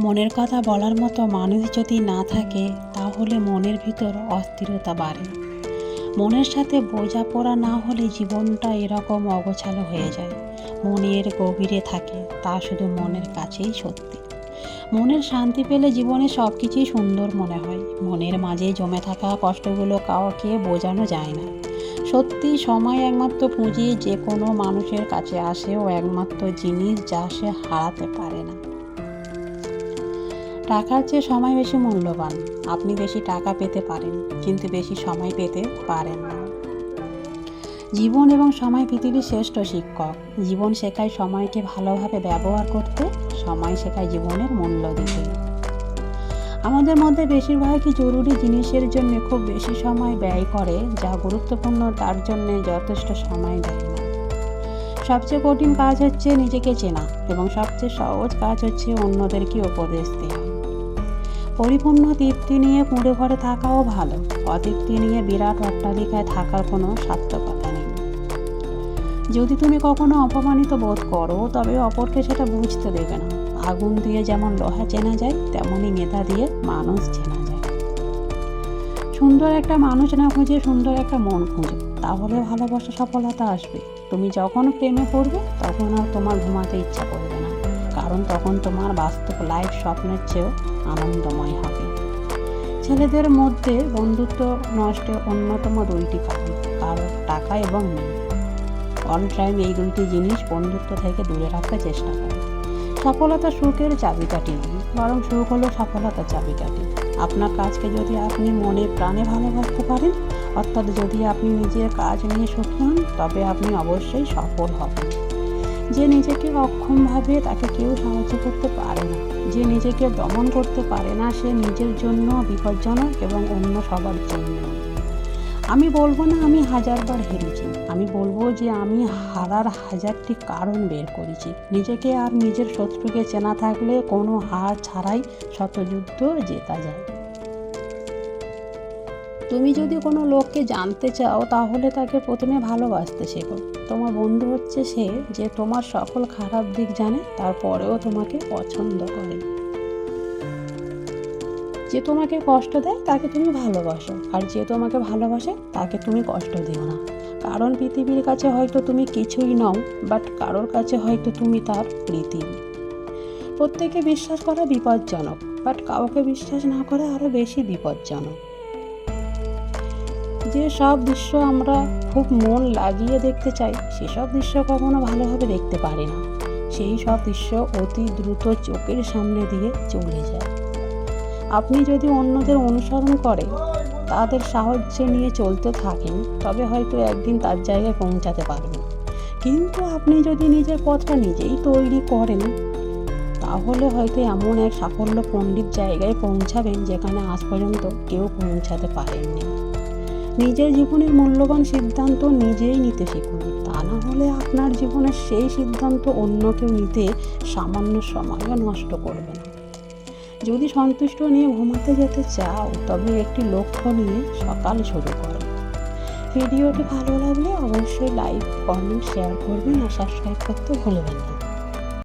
মনের কথা বলার মতো মানুষ যদি না থাকে, তাহলে মনের ভিতর অস্থিরতা বাড়ে। মনের সাথে বোঝাপড়া না হলে জীবনটা এরকম অগোছালো হয়ে যায়। মনের গভীরে থাকে, তা শুধু মনের কাছেই সত্যি। মনের শান্তি পেলে জীবনে সব কিছুই সুন্দর মনে হয়। মনের মাঝে জমে থাকা কষ্টগুলো কাউকে বোঝানো যায় না। সত্যি সময় একমাত্র পুঁজি যে কোনো মানুষের কাছে আসে ও একমাত্র জিনিস যা সে হারাতে পারে না। টাকার চেয়ে সময় বেশি মূল্যবান। আপনি বেশি টাকা পেতে পারেন, কিন্তু বেশি সময় পেতে পারেন না। জীবন এবং সময় পৃথিবীর শ্রেষ্ঠ শিক্ষক। জীবন শেখায় সময়কে ভালোভাবে ব্যবহার করতে, সময় শেখায় জীবনের মূল্য দিতে। আমাদের মধ্যে বেশিরভাগই জরুরি জিনিসের জন্য খুব বেশি সময় ব্যয় করে, যা গুরুত্বপূর্ণ, তার জন্য যথেষ্ট সময় দেয় না। সবচেয়ে কঠিন কাজ হচ্ছে নিজেকে চেনা, এবং সবচেয়ে সহজ কাজ হচ্ছে অন্যদেরকে উপদেশ দেওয়া। পরিপূর্ণ তৃপ্তি নিয়ে কুঁড়ে ঘরে থাকাও ভালো। অতৃপ্তি নিয়ে বিরাট অট্টালিকায় থাকার কোনো সার্থকতা নেই। যদি তুমি কখনো অপমানিত বোধ করো, তবে অপরকে সেটা বুঝতে দেবে না। আগুন দিয়ে যেমন লোহা চেনা যায়, তেমনই মেধা দিয়ে মানুষ চেনা যায়। সুন্দর একটা মানুষ না খুঁজে সুন্দর একটা মন খুঁজো। তাহলে ভালোবাসা সফলতা আসবে। তুমি যখন প্রেমে পড়বে, তখন আর তোমার ঘুমাতে ইচ্ছা করবে না। কারণ তখন তোমার বাস্তব লাইফ স্বপ্নের চেয়েও আনন্দময় হবে। ছেলেদের মধ্যে বন্ধুত্ব নষ্টের অন্যতম দুইটি কারণ কারণ টাকা এবং মেয়ে অল টাইম এই দুইটি জিনিস বন্ধুত্ব থেকে দূরে রাখার চেষ্টা করে। সফলতা সুখের চাবিকাঠি নয়, বরং সুখ হলো সফলতার চাবিকাঠি। আপনার কাজকে যদি আপনি মনে প্রাণে ভালোবাসতে পারেন, অর্থাৎ যদি আপনি নিজের কাজ নিয়ে সুখী হন, তবে আপনি অবশ্যই সফল হবেন। যে নিজেকে অক্ষম ভাবে তাকে কেউ সাহায্য করতে পারে না। যে নিজেকে দমন করতে পারে না, সে নিজের জন্য বিপজ্জনক এবং অন্য সবার জন্য। আমি বলব না আমি হাজারবার হেরেছি। আমি বলব যে আমি হারার হাজারটি কারণ বের করেছি। নিজেকে আর নিজের শত্রুকে চেনা থাকলে কোনো হার ছাড়াই শতযুদ্ধ জেতা যায়। তুমি যদি কোনো লোককে জানতে চাও, তাহলে তাকে প্রথমে ভালোবাসতে শেখো। তোমার বন্ধু হচ্ছে সে যে তোমার সকল খারাপ দিক জানে, তারপরেও তোমাকে পছন্দ করে। যে তোমাকে কষ্ট দেয়, তাকে তুমি ভালোবাসো। আর যে তোমাকে ভালোবাসে, তাকে তুমি কষ্ট দিও না। কারণ পৃথিবীর কাছে হয়তো তুমি কিছুই নও, বাট কারোর কাছে হয়তো তুমি তার পৃথিবী প্রত্যেকে বিশ্বাস করা বিপজ্জনক, বাট কাউকে বিশ্বাস না করা আরও বেশি বিপজ্জনক। যে সব দৃশ্য আমরা খুব মন লাগিয়ে দেখতে চাই সেসব দৃশ্য কখনো ভালোভাবে দেখতে পারি না। সেই সব দৃশ্য অতি দ্রুত চোখের সামনে দিয়ে চলে যায়। আপনি যদি অন্যদের অনুসরণ করে তাদের সাহায্য নিয়ে চলতে থাকেন, তবে হয়তো একদিন তার জায়গায় পৌঁছাতে পারবেন। কিন্তু আপনি যদি নিজের পথটা নিজেই তৈরি করেন, তাহলে হয়তো এমন এক সাফল্য পণ্ডিত জায়গায় পৌঁছাবেন যেখানে আজ পর্যন্ত কেউ পৌঁছাতে পারেননি। নিজের জীবনের মূল্যবান সিদ্ধান্ত নিজেই নিতে শিখুন। তা না হলে আপনার জীবনের সেই সিদ্ধান্ত অন্য কেউ নিতে সামান্য সময়ও নষ্ট করবে না। যদি সন্তুষ্ট নিয়ে ঘুমাতে যেতে চাও, তবে একটি লক্ষ্য নিয়ে সকাল শুরু করো ভিডিওটি ভালো লাগলে অবশ্যই লাইক, কমেন্ট, শেয়ার করবেন। আর সাবস্ক্রাইব করতে ভুলবেন না।